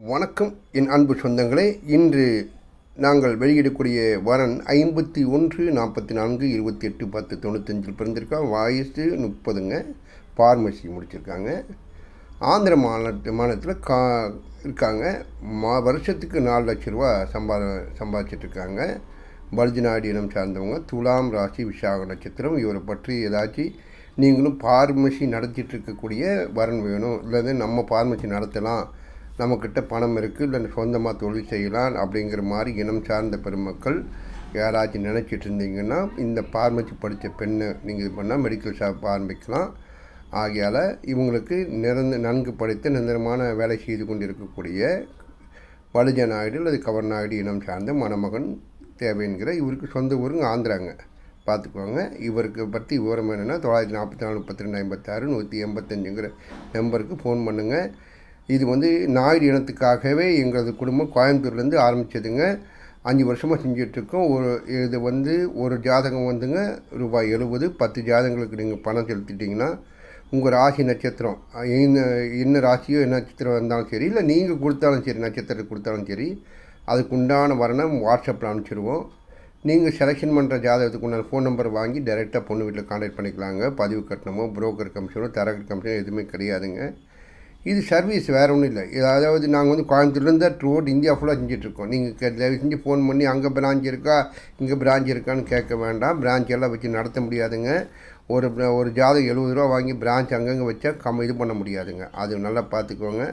வணக்கம் என் அன்பு சொந்தங்களே. இன்று நாங்கள் வெளியிடக்கூடிய வரன் ஐம்பத்தி ஒன்று நாற்பத்தி நான்கு இருபத்தி எட்டு பத்து தொண்ணூத்தஞ்சில் பிறந்திருக்கா வயசு முப்பதுங்க. பார்மசி முடிச்சிருக்காங்க. ஆந்திர மாநில மாநிலத்தில் கா இருக்காங்க. மா வருஷத்துக்கு நாலு லட்ச ரூபா சம்பா சம்பாதிச்சிட்ருக்காங்க. பல்ஜினாடி இனம் சார்ந்தவங்க. துலாம் ராசி விசாக நட்சத்திரம். இவரை பற்றி ஏதாச்சும் நீங்களும் பார்மசி நடத்திட்டு இருக்கக்கூடிய வரன் வேணும். இல்லை நம்ம பார்மசி நடத்தலாம். நம்மக்கிட்ட பணம் இருக்குது இல்லை சொந்தமாக தொழில் செய்யலாம் அப்படிங்கிற மாதிரி இனம் சார்ந்த பெருமக்கள் யாராச்சும் நினச்சிட்டு இருந்தீங்கன்னா இந்த ஃபார்மசி படித்த பெண்ணை நீங்கள் இது பண்ணால் மெடிக்கல் ஷாப் ஆரம்பிக்கலாம். ஆகையால் இவங்களுக்கு நிரந்த நன்கு படித்து நிரந்தரமான வேலை செய்து கொண்டு இருக்கக்கூடிய வலுஜ நாயுடு அல்லது கவர் நாயுடு இனம் சார்ந்த மணமகன் தேவைங்கிற இவருக்கு சொந்த ஊருங்க ஆந்திராங்க. பார்த்துக்கோங்க. இவருக்கு பற்றி விவரம் என்னென்னா தொள்ளாயிரத்தி நாற்பத்தி நாலு முப்பத்தி ரெண்டு ஐம்பத்தாறு நூற்றி எண்பத்தஞ்சுங்கிற நம்பருக்கு ஃபோன் பண்ணுங்கள் இது வந்து நாயுடு இனத்துக்காகவே எங்களது குடும்பம் கோயம்புத்தூர்லேருந்து ஆரம்பித்ததுங்க அஞ்சு வருஷமாக செஞ்சிட்ருக்கோம். ஒரு இது வந்து ஒரு ஜாதகம் வந்துங்க ரூபாய் எழுபது பத்து ஜாதகங்களுக்கு நீங்கள் பணம் செலுத்திட்டிங்கன்னா உங்கள் ராசி நட்சத்திரம் என்ன என்ன ராசியோ என்ன நட்சத்திரம் இருந்தாலும் சரி இல்லை நீங்கள் கொடுத்தாலும் சரி நட்சத்திரம் கொடுத்தாலும் சரி அதுக்கு உண்டான வரணம் வாட்ஸ்அப்பில் அனுப்பிச்சிடுவோம் நீங்கள் செலெக்ஷன் பண்ணுற ஜாதகத்துக்கு உண்டான ஃபோன் நம்பர் வாங்கி டைரெக்டாக பொண்ணு வீட்டில் கான்டாக்ட் பண்ணிக்கலாங்க. பதிவு கட்டணமோ புரோக்கர் கமிஷனோ தரகர் கமிஷனோ எதுவுமே கிடையாதுங்க. இது சர்வீஸ் வேறு ஒன்றும் இல்லை. இது அதாவது நாங்கள் வந்து கோயம்புத்தூர்லேருந்து த்ரூ இந்தியா ஃபுல்லாக செஞ்சிட்ருக்கோம் நீங்கள் தயவு செஞ்சு ஃபோன் பண்ணி அங்கே பிரான்ச் இருக்கா இங்கே பிரான்ச் இருக்கான்னு கேட்க வேண்டாம். பிரான்ச் எல்லாம் வச்சு நடத்த முடியாதுங்க. ஒரு ஒரு ஜாதகம் எழுபது ரூபா வாங்கி பிரான்ச் அங்கங்கே வச்சா கம் இது பண்ண முடியாதுங்க. அது நல்லா பார்த்துக்கோங்க.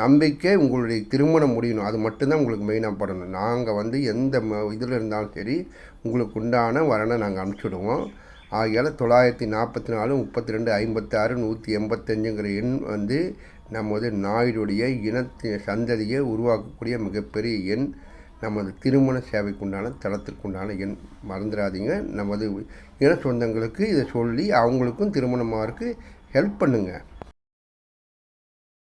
நம்பிக்கை உங்களுடைய திருமணம் முடியணும். அது மட்டும்தான் உங்களுக்கு மெயினாக படணும் நாங்கள் வந்து எந்த இதில் இருந்தாலும் சரி உங்களுக்கு உண்டான வரனை நாங்கள் அனுப்பிச்சிடுவோம். ஆகையால் தொள்ளாயிரத்தி நாற்பத்தி நாலு முப்பத்தி ரெண்டு ஐம்பத்தாறு நூற்றி எண்பத்தஞ்சுங்கிற எண் வந்து நமது நாயுடைய இனத்தின் சந்ததியை உருவாக்கக்கூடிய மிகப்பெரிய எண். நமது திருமண சேவைக்குண்டான தளத்திற்குண்டான எண். மறந்துடாதீங்க. நமது இன சொந்தங்களுக்கு இதை சொல்லி அவங்களுக்கும் திருமணமாருக்கு ஹெல்ப் பண்ணுங்கள்